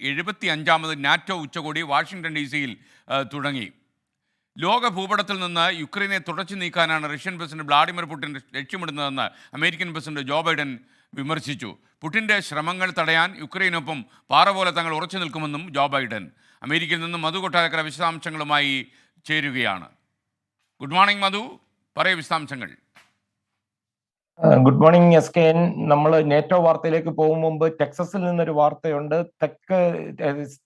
എഴുപത്തി അഞ്ചാമത് നാറ്റോ ഉച്ചകോടി വാഷിംഗ്ടൺ ഡി സിയിൽ തുടങ്ങി. ലോക ഭൂപടത്തിൽ നിന്ന് യുക്രൈനെ തുടച്ചു നീക്കാനാണ് റഷ്യൻ പ്രസിഡന്റ് വ്ളാഡിമിർ പുടിൻ ലക്ഷ്യമിടുന്നതെന്ന് അമേരിക്കൻ പ്രസിഡന്റ് ജോ ബൈഡൻ വിമർശിച്ചു. പുടിന്റെ ശ്രമങ്ങൾ തടയാൻ യുക്രൈനൊപ്പം പാറ പോലെ തങ്ങൾ ഉറച്ചു നിൽക്കുമെന്നും ജോ ബൈഡൻ അമേരിക്കയിൽ നിന്നും മധു കൊട്ടാരക്കര വിശദാംശങ്ങളുമായി ചേരുകയാണ്. Good morning Madhu. പറയ വിശദാംശങ്ങൾ. Good morning S K N. നമ്മൾ നേറ്റോ വാർത്തയിലേക്ക് പോകും മുമ്പ് ടെക്സസിൽ നിന്നൊരു വാർത്തയുണ്ട്. തെക്ക്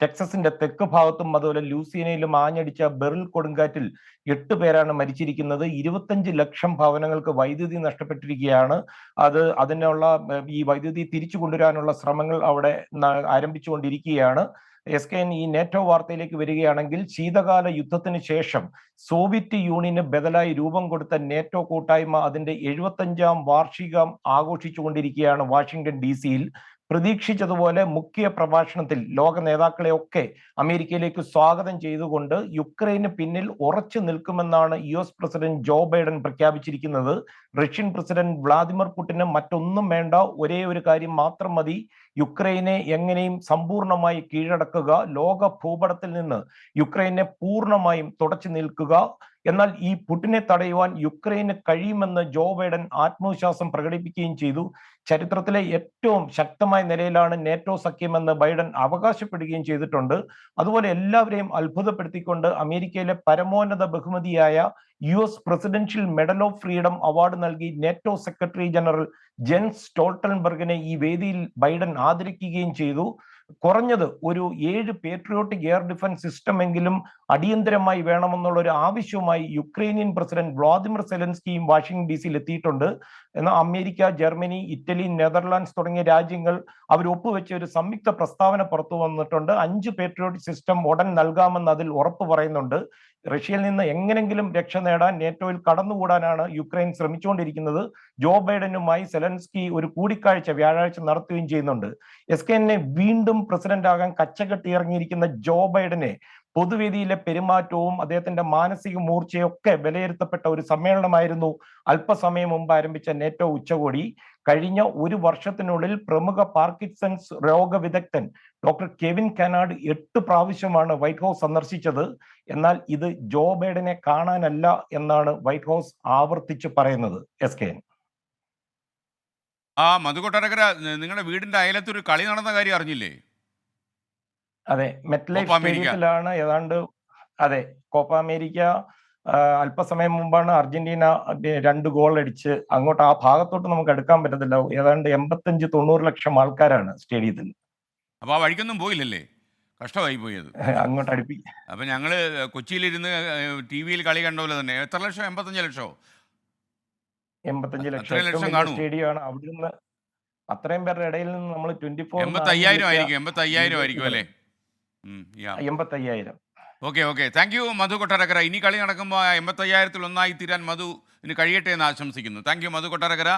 ടെക്സസിന്റെ തെക്ക് ഭാഗത്തും അതുപോലെ ലൂസിയനയിലും ആഞ്ഞടിച്ച ബെറിൽ കൊടുങ്കാറ്റിൽ എട്ട് പേരാണ് മരിച്ചിരിക്കുന്നത്. ഇരുപത്തഞ്ച് ലക്ഷം ഭവനങ്ങൾക്ക് വൈദ്യുതി നഷ്ടപ്പെട്ടിരിക്കുകയാണ്. അത് അതിനുള്ള ഈ വൈദ്യുതി തിരിച്ചു കൊണ്ടുവരാനുള്ള ശ്രമങ്ങൾ അവിടെ ആരംഭിച്ചുകൊണ്ടിരിക്കുകയാണ്. എസ് കെ ഈ നേറ്റോ വാർത്തയിലേക്ക് വരികയാണെങ്കിൽ ശീതകാല യുദ്ധത്തിന് ശേഷം സോവിയറ്റ് യൂണിയന് ബദലായി രൂപം കൊടുത്ത നേറ്റോ കൂട്ടായ്മ അതിന്റെ എഴുപത്തഞ്ചാം വാർഷികം ആഘോഷിച്ചുകൊണ്ടിരിക്കുകയാണ് വാഷിംഗ്ടൺ ഡി സിയിൽ. പ്രതീക്ഷിച്ചതുപോലെ മുഖ്യ പ്രഭാഷണത്തിൽ ലോക നേതാക്കളെയൊക്കെ അമേരിക്കയിലേക്ക് സ്വാഗതം ചെയ്തുകൊണ്ട് യുക്രൈന് പിന്നിൽ ഉറച്ചു നിൽക്കുമെന്നാണ് U S president Joe Biden പ്രഖ്യാപിച്ചിരിക്കുന്നത്. റഷ്യൻ പ്രസിഡന്റ് വ്ളാദിമിർ പുടിന് മറ്റൊന്നും വേണ്ട ഒരേ ഒരു കാര്യം മാത്രം മതി. യുക്രൈനെ എങ്ങനെയും സമ്പൂർണമായി കീഴടക്കുക ലോക ഭൂപടത്തിൽ നിന്ന് യുക്രൈനെ പൂർണമായും തുടച്ചു നിൽക്കുക എന്നാൽ ഈ പുടിനെ തടയുവാൻ യുക്രൈന് കഴിയുമെന്ന് ജോ ബൈഡൻ ആത്മവിശ്വാസം പ്രകടിപ്പിക്കുകയും ചെയ്തു. ചരിത്രത്തിലെ ഏറ്റവും ശക്തമായ നിലയിലാണ് നേറ്റോ സഖ്യമെന്ന് ബൈഡൻ അവകാശപ്പെടുകയും ചെയ്തിട്ടുണ്ട്. അതുപോലെ എല്ലാവരെയും അത്ഭുതപ്പെടുത്തിക്കൊണ്ട് അമേരിക്കയിലെ പരമോന്നത ബഹുമതിയായ U S presidential medal of freedom award നൽകി നേറ്റോ സെക്രട്ടറി ജനറൽ ജെൻസ് സ്റ്റോൾട്ടൻബർഗിനെ ഈ വേദിയിൽ ബൈഡൻ ആദരിക്കുകയും ചെയ്തു. കുറഞ്ഞത് ഒരു ഏഴ് പേട്രിയോട്ടിക് എയർ ഡിഫൻസ് സിസ്റ്റം എങ്കിലും അടിയന്തരമായി വേണമെന്നുള്ള ഒരു ആവശ്യവുമായി യുക്രൈനിയൻ പ്രസിഡന്റ് വ്ളാദിമിർ സെലൻസ്കിയും വാഷിംഗ്ടൺ ഡി സിയിൽ എത്തിയിട്ടുണ്ട്. എന്നാൽ അമേരിക്ക ജർമ്മനി ഇറ്റലി നെതർലാൻഡ്സ് തുടങ്ങിയ രാജ്യങ്ങൾ അവർ ഒപ്പുവെച്ച ഒരു സംയുക്ത പ്രസ്താവന പുറത്തു വന്നിട്ടുണ്ട്. അഞ്ച് പേട്രിയോട്ടിക് സിസ്റ്റം ഉടൻ നൽകാമെന്ന് അതിൽ ഉറപ്പ് പറയുന്നുണ്ട്. റഷ്യയിൽ നിന്ന് എങ്ങനെങ്കിലും രക്ഷ നേടാൻ നേറ്റോയിൽ കടന്നുകൂടാനാണ് യുക്രൈൻ ശ്രമിച്ചുകൊണ്ടിരിക്കുന്നത്. ജോ ബൈഡനുമായി സെലൻസ്കി ഒരു കൂടിക്കാഴ്ച വ്യാഴാഴ്ച നടത്തുകയും ചെയ്യുന്നുണ്ട്. എസ് കെ എന്നെ വീണ്ടും പ്രസിഡന്റ് ആകാൻ കച്ചകെട്ടി ഇറങ്ങിയിരിക്കുന്ന ജോ ബൈഡനെ പൊതുവേദിയിലെ പെരുമാറ്റവും അദ്ദേഹത്തിന്റെ മാനസിക മൂർച്ചയൊക്കെ വിലയിരുത്തപ്പെട്ട ഒരു സമ്മേളനമായിരുന്നു അല്പസമയം മുമ്പ് ആരംഭിച്ച നേറ്റോ ഉച്ചകോടി. കഴിഞ്ഞ ഒരു വർഷത്തിനുള്ളിൽ പ്രമുഖ പാർക്കിൻസൺസ് രോഗവിദഗ്ധൻ ഡോക്ടർ കെവിൻ കനാഡ് എട്ട് പ്രാവശ്യമാണ് വൈറ്റ് ഹൗസ് സന്ദർശിച്ചത്. എന്നാൽ ഇത് ജോ ബൈഡനെ കാണാനല്ല എന്നാണ് വൈറ്റ് ഹൗസ് ആവർത്തിച്ച് പറയുന്നത്. എസ് കെ ആ മധുകൊട്ടാരക്കര നിങ്ങളുടെ വീടിന്റെ അയലത്തൊരു കളി നടന്ന കാര്യം അറിഞ്ഞില്ലേ? അതെ മെറ്റ്ലൈഫ്. സ്റ്റേഡിയത്തിലാണ് ഏതാണ്ട് അതെ കോപ്പ അമേരിക്ക അല്പസമയം മുമ്പാണ് അർജന്റീന രണ്ട് ഗോൾ അടിച്ച് അങ്ങോട്ട് ആ ഭാഗത്തോട്ട് നമുക്ക് എടുക്കാൻ പറ്റത്തില്ല. ഏതാണ്ട് എൺപത്തഞ്ച് തൊണ്ണൂറ് ലക്ഷം ആൾക്കാരാണ് സ്റ്റേഡിയത്തിൽ. അപ്പൊ ആ വഴിക്കൊന്നും പോയില്ലല്ലേ? കഷ്ടമായി പോയത് അങ്ങോട്ട് അടുപ്പി. അപ്പൊ ഞങ്ങൾ കൊച്ചിയിലിരുന്ന് ടി വിയിൽ കളി കണ്ട പോലെ തന്നെ. എത്ര ലക്ഷം? എൺപത്തഞ്ച് ലക്ഷമോ എൺപത്തഞ്ച് ലക്ഷം സ്റ്റേഡിയം ആണ് അവിടുന്ന് അത്രയും പേരുടെ ഇടയിൽ നിന്ന് നമ്മൾ ട്വന്റി ഫോർ എൺപത്തി അയ്യായിരം ആയിരിക്കും എൺപത്തി അയ്യായിരം ആയിരിക്കും അല്ലേ? Okay okay. Thank you Madhu Kottarakkara. ഇനി കളി നടക്കുമ്പോൾ എൺപത്തയ്യായിരത്തിൽ ഒന്നായി തീരാൻ മധു ഇനി കഴിയട്ടെ എന്ന് ആശംസിക്കുന്നു. Thank you Madhu Kottarakkara.